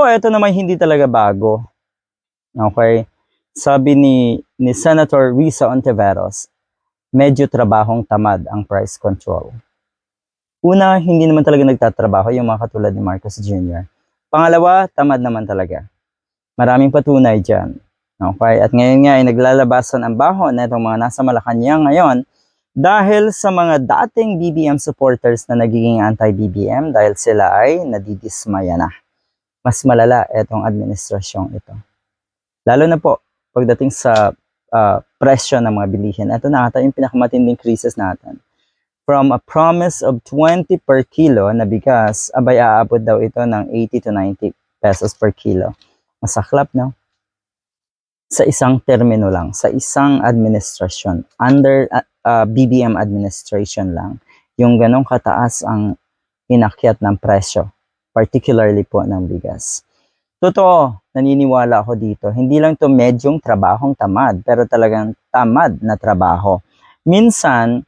Ito, ito naman hindi talaga bago. Okay? Sabi ni, ni Senator Risa Ontiveros, medyo trabahong tamad ang price control. Una, hindi naman talaga nagtatrabaho yung mga katulad ni Marcos Jr. Pangalawa, tamad naman talaga. Maraming patunay dyan. Okay? At ngayon nga ay naglalabasan ang bahon na itong mga nasa Malacanang ngayon dahil sa mga dating BBM supporters na nagiging anti-BBM dahil sila ay nadidismaya na. Mas malala itong administrasyong ito. Lalo na po pagdating sa uh, presyo ng mga bilihin. Ito na ata yung pinakamatinding crisis natin. From a promise of 20 per kilo na bigas, abay aabot daw ito ng 80 to 90 pesos per kilo. Masaklap, no? Sa isang termino lang, sa isang administrasyon, under uh, uh, BBM administration lang, yung ganong kataas ang inakyat ng presyo, particularly po ng bigas. Totoo, naniniwala ako dito. Hindi lang to medyong trabahong tamad, pero talagang tamad na trabaho. Minsan,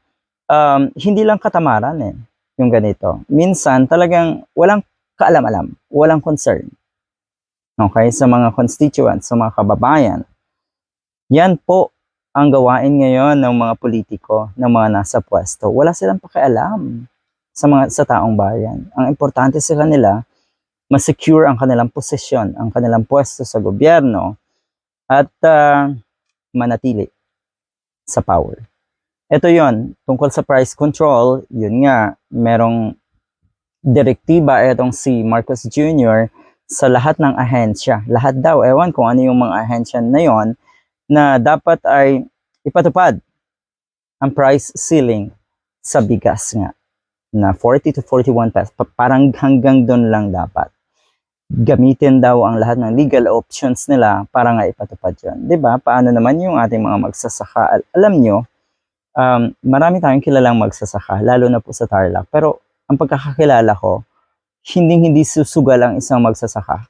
um, hindi lang katamaran eh, yung ganito. Minsan, talagang walang kaalam-alam, walang concern. Okay, sa mga constituents, sa mga kababayan. Yan po ang gawain ngayon ng mga politiko, ng mga nasa pwesto. Wala silang pakialam sa mga sa taong bayan. Ang importante sa kanila, ma-secure ang kanilang posisyon, ang kanilang pwesto sa gobyerno at uh, manatili sa power. Ito yon tungkol sa price control, yun nga, merong direktiba itong si Marcos Jr. sa lahat ng ahensya. Lahat daw, ewan kung ano yung mga ahensya na yon na dapat ay ipatupad ang price ceiling sa bigas nga na 40 to 41 pesos. Parang hanggang doon lang dapat gamitin daw ang lahat ng legal options nila para nga ipatupad yun. ba diba? Paano naman yung ating mga magsasaka? Al- alam nyo, um, marami tayong kilalang magsasaka, lalo na po sa Tarlac. Pero ang pagkakakilala ko, hindi hindi susugal ang isang magsasaka.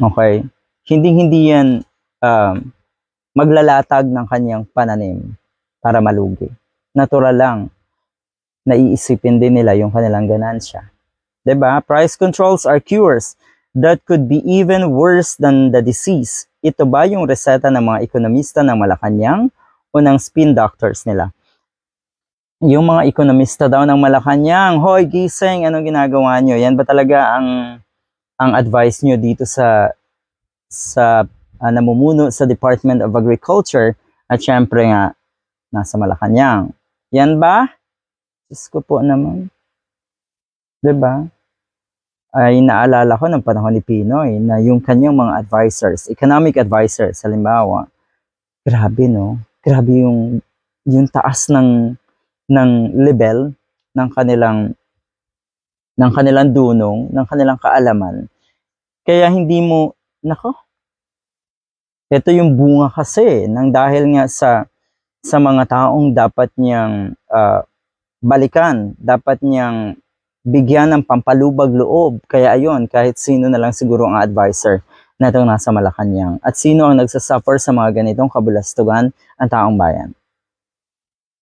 Okay? Hindi hindi yan um, maglalatag ng kanyang pananim para malugi. Natural lang, naiisipin din nila yung kanilang ganansya. ba? Price controls are cures that could be even worse than the disease. Ito ba yung reseta ng mga ekonomista ng Malacanang o ng spin doctors nila? Yung mga ekonomista daw ng Malacanang, hoy gising, anong ginagawa nyo? Yan ba talaga ang ang advice nyo dito sa sa uh, namumuno sa Department of Agriculture at syempre nga nasa Malacanang. Yan ba? Diyos ko po naman. ba? Ay naalala ko ng panahon ni Pinoy na yung kanyang mga advisors, economic advisors, halimbawa, grabe no, grabe yung yung taas ng ng level ng kanilang ng kanilang dunong, ng kanilang kaalaman. Kaya hindi mo, nako, ito yung bunga kasi nang dahil nga sa sa mga taong dapat niyang uh, balikan, dapat niyang bigyan ng pampalubag loob. Kaya ayun, kahit sino na lang siguro ang advisor na itong nasa Malacanang. At sino ang nagsasuffer sa mga ganitong kabulastugan ang taong bayan.